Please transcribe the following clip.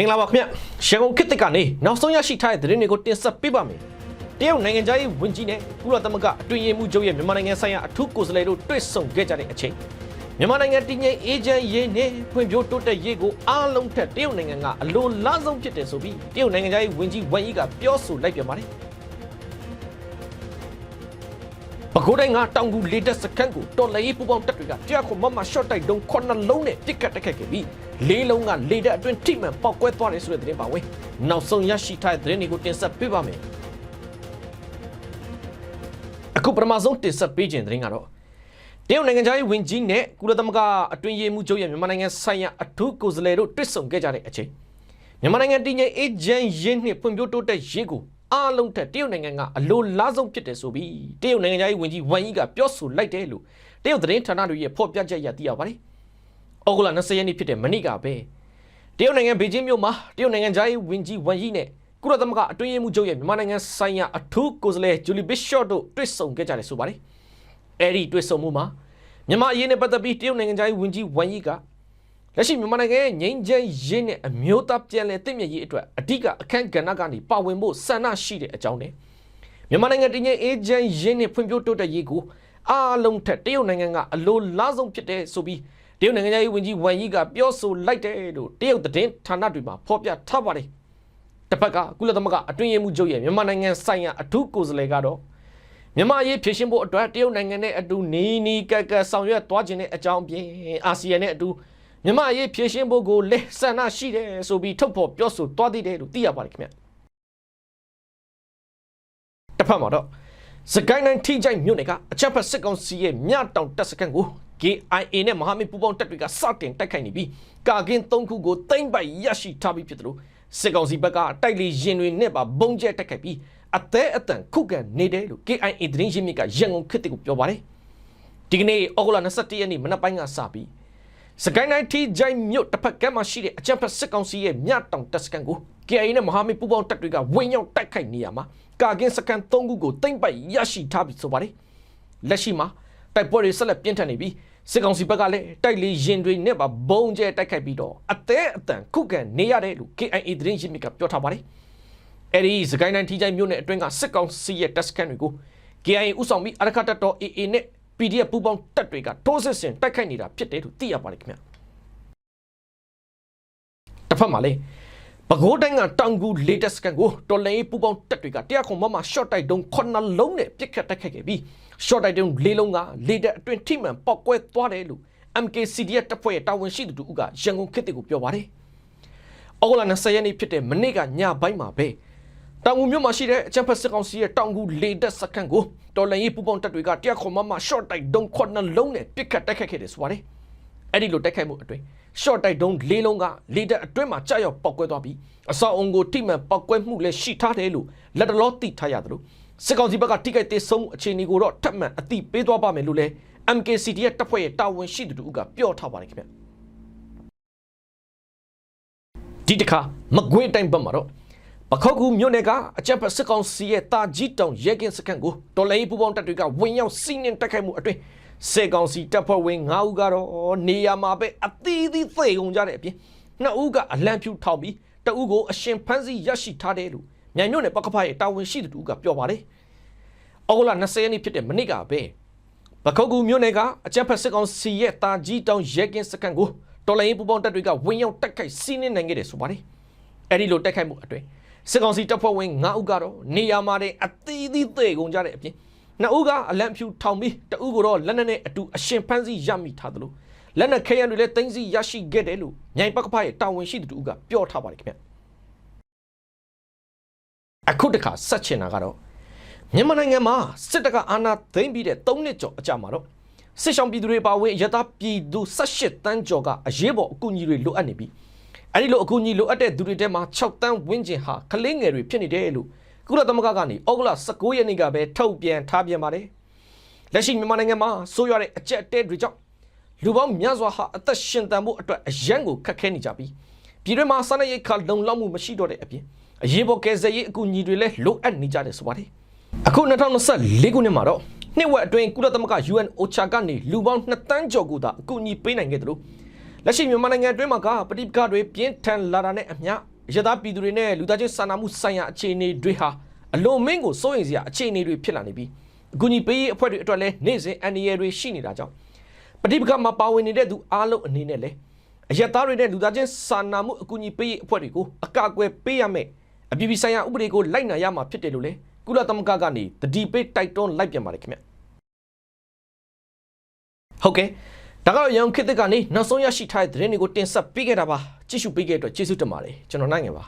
မင်္ဂလာပါခင်ဗျရန်ကုန်ခေတ်သစ်ကနေနောက်ဆုံးရရှိထားတဲ့သတင်းတွေကိုတင်ဆက်ပေးပါမယ်တရုတ်နိုင်ငံသားရေးဝန်ကြီးနဲ့ကုလသမဂ္ဂအတွင်းရေးမှူးချုပ်ရဲ့မြန်မာနိုင်ငံဆိုင်ရာအထူးကိုယ်စားလှယ်တို့တွေ့ဆုံခဲ့ကြတဲ့အချိန်မြန်မာနိုင်ငံတည်ငြိမ်အေဂျင့်ရေးနဲ့ဖွံ့ဖြိုးတိုးတက်ရေးကိုအားလုံးထက်တရုတ်နိုင်ငံကအလိုလားဆုံးဖြစ်တယ်ဆိုပြီးတရုတ်နိုင်ငံသားရေးဝန်ကြီးဝမ်ယီကပြောဆိုလိုက်ပြန်ပါတယ် ပကိုးတိုင်းကတောင်ကူလေတက်စခန်းကိုတော်လှန်ရေးပူပေါင်းတပ်တွေကတရားခုမမရှော့တိုက်တုံးခုနှစ်လုံးနဲ့ပြစ်ကတ်တက်ခတ်ခဲ့ပြီးလေးလုံးကလေတက်အတွင်းထိမှန်ပေါက်ကွဲသွားတယ်ဆိုတဲ့သတင်းပါဝင်နောက်ဆုံးရရှိထားတဲ့သတင်းတွေကိုတင်ဆက်ပေးပါမယ်အခုပထမဆုံးတင်ဆက်ပေးခြင်းသတင်းကတော့တရုတ်နိုင်ငံသားရေးဝန်ကြီးနဲ့ကုလသမဂ္ဂအတွင်းရေးမှူးချုပ်ရဲ့မြန်မာနိုင်ငံဆိုင်ရာအထူးကိုယ်စားလှယ်တို့တွေ့ဆုံခဲ့ကြတဲ့အချိန်မြန်မာနိုင်ငံတည်ငြိမ်အေဂျင့်ရင်းနှင့်ဖွံ့ဖြိုးတိုးတက်ရေးကို အားလုံးထက်တရုတ်နိုင်ငံကအလိုလားဆုံးဖြစ်တယ်ဆိုပြီးတရုတ်နိုင်ငံသားရေးဝန်ကြီးဝမ်ယီကပြောဆိုလိုက်တယ်လို့တရုတ်သတင်းဌာနတွေရဲ့ဖော်ပြချက်အရသိရပါတယ်။ဩဂုတ်လ20ရက်နေ့ဖြစ်တဲ့မနေ့ကပဲတရုတ်နိုင်ငံဘေကျင်းမြို့မှာတရုတ်နိုင်ငံသားရေးဝန်ကြီးဝမ်ယီနဲ့ကုလသမဂ္ဂအတွင်းရေးမှူးချုပ်ရဲ့မြန်မာနိုင်ငံဆိုင်ရာအထူးကိုယ်စားလှယ်ဂျူလီဘစ်ရှော့တို့တွေ့ဆုံခဲ့ကြတယ်ဆိုပါတယ်။အဲဒီတွေ့ဆုံမှုမှာမြန်မာအရေးနဲ့ပတ်သက်ပြီးတရုတ်နိုင်ငံသားရေးဝန်ကြီးဝမ်ယီက လက်ရှိမြန်မာနိုင်ငံရဲ့ငြိမ်းချမ်းရေးနဲ့အမျိုးသားပြန်လည်တည်မြဲရေးအတွက်အဓိကအခမ်းကဏ္ဍကနေပါဝင်ဖို့ဆန္ဒရှိတဲ့အကြောင်းနဲ့မြန်မာနိုင်ငံတည်ငြိမ်အေဂျင့်ရင်းနဲ့ဖွံ့ဖြိုးတိုးတက်ရေးကိုအားလုံးထက်တရုတ်နိုင်ငံကအလိုလားဆုံးဖြစ်တဲ့ဆိုပြီးတရုတ်နိုင်ငံရေးဝန်ကြီးဝမ်ယီကပြောဆိုလိုက်တယ်လို့တရုတ်သတင်းဌာနတွေမှာဖော်ပြထားပါတယ်တစ်ဖက်ကကုလသမဂ္ဂအတွင်းရေးမှူးချုပ်ရဲ့မြန်မာနိုင်ငံဆိုင်ရာအထူးကိုယ်စားလှယ်ကတော့မြန်မာအရေးဖြည့်ရှင်းဖို့အတွက်တရုတ်နိုင်ငံနဲ့အတူနီးနီးကပ်ကပ်ဆောင်ရွက်သွားခြင်းတဲ့အကြောင်းပြင်အာဆီယံနဲ့အတူ မြန်မာအရေးဖြည့်ရှင်းဖို့ကိုလက်ဆန္ဒရှိတယ်ဆိုပြီးထုတ်ဖော်ပြောဆိုသွားသေးတယ်လို့သိရပါတယ်ခင်ဗျတစ်ဖက်မှာတော့စကိုင်းတိုင်းထိကြိုက်မြို့နယ်ကအချက်ဖက်စစ်ကောင်စီရဲ့မြတောင်တပ်စခန်းကို KIA နဲ့မဟာမိတ်ပူးပေါင်းတပ်တွေကစတင်တိုက်ခိုက်နေပြီးကာကင်း၃ခုကိုတိမ့်ပိုက်ရရှိထားပြီးဖြစ်တယ်လို့စစ်ကောင်စီဘက်ကတိုက်လေရင်တွေနဲ့ပါဘုံကျဲတိုက်ခိုက်ပြီးအသေးအတန်ခုခံနေတယ်လို့ KIA သတင်းရင်းမြစ်ကရန်ကုန်ခေတ်ကိုပြောပါတယ်ဒီကနေ့ဩဂုတ်လ21ရက်နေ့မနက်ပိုင်းကစပြီး စကိုင်းတိုင်းထိကြိုက်မြို့တစ်ဖက်ကမ်းမှာရှိတဲ့အကြံဖက်စစ်ကောင်စီရဲ့မြတောင်တပ်စခန်းကို KIA နဲ့မဟာမိတ်ပူးပေါင်းတပ်တွေကဝင်ရောက်တိုက်ခိုက်နေရမှာကာကင်းစခန်း၃ခုကိုတိမ့်ပိုက်ရရှိထားပြီဆိုပါတယ်လက်ရှိမှာတိုက်ပွဲတွေဆက်လက်ပြင်းထန်နေပြီးစစ်ကောင်စီဘက်ကလည်းတိုက်လေရင်တွေနဲ့ပါဘုံကျဲတိုက်ခိုက်ပြီးတော့အသေးအတန်ခုခံနေရတယ်လို့ KIA သတင်းရင်းမြစ်ကပြောထားပါတယ်အဲ့ဒီစကိုင်းတိုင်းထိကြိုက်မြို့နယ်အတွင်းကစစ်ကောင်စီရဲ့တပ်စခန်းတွေကို KIA ဥဆောင်ပြီးအရခတ်တပ်တော် AA နဲ့ PDF ပူးပေါင်းတပ်တွေကထိုးစစ်ဆင်တိုက်ခိုက်နေတာဖြစ်တယ်လို့သိရပါတယ်ခင်ဗျတစ်ဖက်မှာလည်းပဲခူးတိုင်းကတောင်ကူလေတက်စကန်ကိုတော်လိုင်းပူပေါင်းတက်တွေကတရားခုံမမ short တိုက်တုံးခုနှစ်လုံးနဲ့ပြစ်ခတ်တိုက်ခိုက်ခဲ့ပြီး short တိုက်တုံးလေးလုံးကလေတက်အတွင်းထိမှန်ပေါက်ကွဲသွားတယ်လို့ MKCDF တပ်ဖွဲ့ရဲ့တာဝန်ရှိသူတို့ကရန်ကုန်ခေတ်တွေကိုပြောပါတယ်။ဩဂုတ်လ20ရက်နေ့ဖြစ်တဲ့မနေ့ကညပိုင်းမှာပဲ တောင်ကူမြို့မှာရှိတဲ့အချမ်းဖက်စစ်ကောင်စီရဲ့တောင်ကူလေတက်စကန်ကိုတော်လိုင်းပူပေါင်းတက်တွေကတရားခုံမမ short တိုက်တုံးခုနှစ်လုံးနဲ့ပြစ်ခတ်တိုက်ခိုက်ခဲ့တယ်ဆိုပါတယ်။အဲ့ဒီလိုတိုက်ခိုက်မှုအတွင်း short တိုက်တုံးလေးလုံးကလေတက်အတွင်းမှာကြာရောက်ပေါက်ကွဲသွားပြီးအစောအုံကိုထိမှန်ပေါက်ကွဲမှုလည်းရှိထားတယ်လို့လက်တလောသိထားရတယ်လို့စစ်ကောင်စီဘက်ကထိခိုက်သေးဆုံးအခြေအနေကိုတော့ထပ်မံအသိပေးသွားပါမယ်လို့လည်း MKCD ရဲ့တပ်ဖွဲ့ရဲ့တာဝန်ရှိသူတို့ကပြောထားပါတယ်ခင်ဗျဒီတခါမကွေးတိုင်းဘက်မှာတော့ ပခောက်ကူမြို့နယ်ကအကြက်ဖက်စစ်ကောင်စီရဲ့တာကြီးတောင်ရဲကင်းစခန်းကိုတော်လိုင်းပူပေါင်းတပ်တွေကဝင်ရောက်စီးနင်းတိုက်ခိုက်မှုအတွင်းစေကောင်စီတပ်ဖွဲ့ဝင်9ဦးကတော့နေရာမှာပဲအသီးသီးသေကုန်ကြတဲ့အပြင်နှစ်ဦးကအလံဖြူထောင်ပြီးတဦးကိုအရှင်ဖမ်းဆီးရရှိထားတယ်လို့မြိုင်မြို့နယ်ပကဖရဲ့တာဝန်ရှိသူကပြောပါတယ်။အောက်လာ20ရက်နေ့ဖြစ်တဲ့မနေ့ကပဲပခုတ်ကူမြို့နယ်ကအကြက်ဖက်စစ်ကောင်စီရဲ့တာကြီးတောင်ရဲကင်းစခန်းကိုတော်လိုင်းပူပေါင်းတပ်တွေကဝင်ရောက်တိုက်ခိုက်စီးနင်းနိုင်ခဲ့တယ်ဆိုပါတယ်။အဲဒီလိုတိုက်ခိုက်မှုအတွင်း စစ်ကောင်စီတပ်ဖွဲ့ဝင်9ဦးကတော့နေရာမှာတဲ့အသီးသီးသေကုန်ကြတဲ့အပြင်နှစ်ဦးကအလံဖြူထောင်ပြီးတဦးကတော့လက်နက်နဲ့အတူအရှင်ဖမ်းဆီးရမိထားတယ်လို့လက်နက်ခဲယံတွေလည်းတင်းစီရရှိခဲ့တယ်လို့မြိုင်ပကဖရဲ့တာဝန်ရှိသူတို့ကပြောထားပါတယ်ခင်ဗျအခုတခါဆက်ချင်တာကတော့မြန်မာနိုင်ငံမှာစစ်တပ်ကအာဏာသိမ်းပြီးတဲ့၃နှစ်ကျော်အကြာမှာတော့စစ်ဆောင်ပြည်သူတွေပါဝင်ရတာပြည်သူ18တန်းကျော်ကအရေးပေါ်အကူအညီတွေလိုအပ်နေပြီး အဲဒီလိုအကူအညီလိုအပ်တဲ့သူတွေထဲမှာ6တန်းဝန်းကျင်ဟာကလေးငယ်တွေဖြစ်နေတယ်လို့ကုလသမဂ္ဂကနေဩဂုတ်လ19ရက်နေ့ကပဲထုတ်ပြန်ထားပြန်ပါတယ်လက်ရှိမြန်မာနိုင်ငံမှာဆိုးရွားတဲ့အကြက်တဲတွေကြောင့်လူပေါင်းများစွာဟာအသက်ရှင်သန်ဖို့အတွက်အရန်ကိုခက်ခဲနေကြပြီးပြည်တွင်းမှာစားနပ်ရိက္ခာလုံလောက်မှုမရှိတော့တဲ့အပြင်အရေးပေါ်ကယ်ဆယ်ရေးအကူအညီတွေလည်းလိုအပ်နေကြတယ်ဆိုပါတယ်အခု2024ခုနှစ်မှာတော့နှစ်ဝက်အတွင်းကုလသမဂ္ဂ UN OCHA ကနေလူပေါင်း2တန်းကျော်ကိုသာအကူအညီပေးနိုင်ခဲ့တယ်လို့ လက်ရှိမြန်မာနိုင်ငံအတွင်းမှာကပဋိပက္ခတွေပြင်းထန်လာတာနဲ့အမျှရသားပြည်သူတွေနဲ့လူသားချင်းစာနာမှုဆိုင်ရာအခြေအနေတွေဟာအလွန်မင်းကိုစိုးရိမ်စရာအခြေအနေတွေဖြစ်လာနေပြီးအကူအညီပေးရေးအဖွဲ့တွေအတွက်လည်းနေ့စဉ်အန္တရာယ်တွေရှိနေတာကြောင့်ပဋိပက္ခမှာပါဝင်နေတဲ့သူအားလုံးအနေနဲ့လည်းအရက်သားတွေနဲ့လူသားချင်းစာနာမှုအကူအညီပေးရေးအဖွဲ့တွေကိုအကာအကွယ်ပေးရမယ်အပြည်ပြည်ဆိုင်ရာဥပဒေကိုလိုက်နာရမှာဖြစ်တယ်လို့လည်းကုလသမဂ္ဂကနေတတိပိတ်တိုက်တွန်းလိုက်ပြန်ပါတယ်ခင်ဗျဟုတ်ကဲ့ ဒါကတော့ရန်ကုန်ခေတ်သစ်ကနေနောက်ဆုံးရရှိထားတဲ့သတင်းတွေကိုတင်ဆက်ပေးခဲ့တာပါကြည့်ရှုပေးခဲ့တဲ့အတွက်ကျေးဇူးတင်ပါတယ်ကျွန်တော်နိုင်ငယ်ပါ